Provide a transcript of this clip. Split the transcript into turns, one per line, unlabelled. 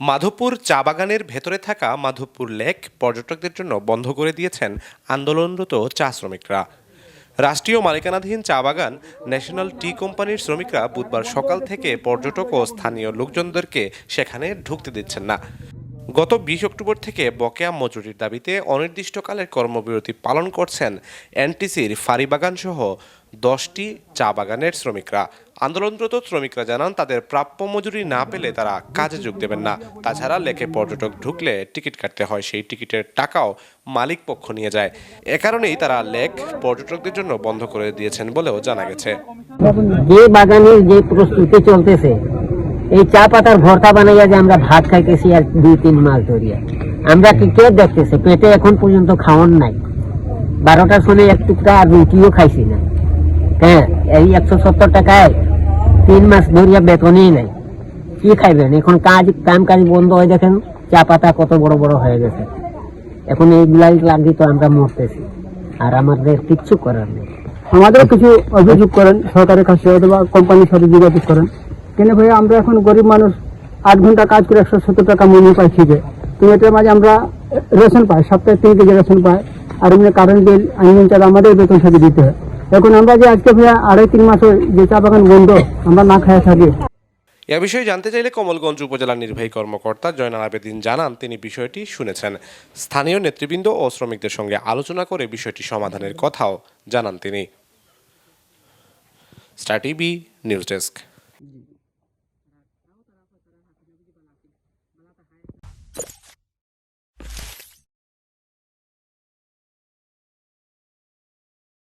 মাধবপুর চা বাগানের ভেতরে থাকা মাধবপুর লেক পর্যটকদের জন্য বন্ধ করে দিয়েছেন আন্দোলনরত চা শ্রমিকরা। রাষ্ট্রীয় মালিকানাধীন চা বাগান ন্যাশনাল টি কোম্পানির শ্রমিকরা বুধবার সকাল থেকে পর্যটক ও স্থানীয় লোকজনদেরকে সেখানে ঢুকতে দিচ্ছেন না। গত বিশ অক্টোবর থেকে বকেয়া মজুরির দাবিতে অনির্দিষ্টকালের কর্মবিরতি পালন করছেন এনটিসির ফারিবাগান সহ দশটি চা বাগানের শ্রমিকরা। আন্দোলনরত শ্রমিকরা জানান, তাদের প্রাপ্য মজুরি না পেলে তারা কাজে যোগ দেবেন না। তাছাড়া লেকে পর্যটক ঢুকলে টিকিট কাটতে হয়, সেই টিকিটের টাকাও মালিক পক্ষ নিয়ে যায়। এ কারণেই তারা লেক পর্যটকদের জন্য বন্ধ করে দিয়েছেন বলেও জানা গেছে।
যে বাগানের যে প্রস্তুতি চলতেছে এই চা পাতার ভর্তা বানাইয়া যে আমরা ভাত খাইতেছি আর দুই, তিন মাস ধরিয়া। আমরা কি কে দেখতেছে? পেটে এখন পর্যন্ত খাওয়ান নাই। বারোটার সময় এক টুকরা আর রুটিও খাইছি না। হ্যাঁ এই একশো সত্তর টাকায় তিন মাস ধরিয়া বেতনই নাই। কি খাইবেন? এখন কাজ কাম কাজ বন্ধ হয়ে দেখেন, চা পাতা কত বড় বড় হয়ে গেছে। এখন এইগুলাই লাগি তো আমরা মরতেছি। আর আমাদের কিচ্ছু করার নেই।
আমাদের কিছু অভিযোগ করেন, সরকারের কাছে অথবা কোম্পানির সাথে যোগাযোগ করেন। কেন ভাই, আমরা এখন গরিব মানুষ, আট ঘণ্টা কাজ করে একশো সত্তর টাকা মনি পাই খিদে। তো এটার মাঝে আমরা রেশন পাই, সপ্তাহে তিন কেজি রেশন পাই। আর এমনি কারেন্ট বিল আইন চাল আমাদের বেতন সাথে দিতে হয়। এখন আমরা যে আজকে ভাইয়া আড়াই তিন মাস যে চা বাগান বন্ধ, আমরা না খাওয়া থাকি।
এ বিষয়ে জানতে চাইলে কমলগঞ্জ উপজেলার নির্বাহী কর্মকর্তা জয়নাল আবেদিন জানান, তিনি বিষয়টি শুনেছেন। স্থানীয় নেতৃবৃন্দ ও শ্রমিকদের সঙ্গে আলোচনা করে বিষয়টি সমাধানের কথাও জানান তিনি। Star TV, news desk. aldehyde.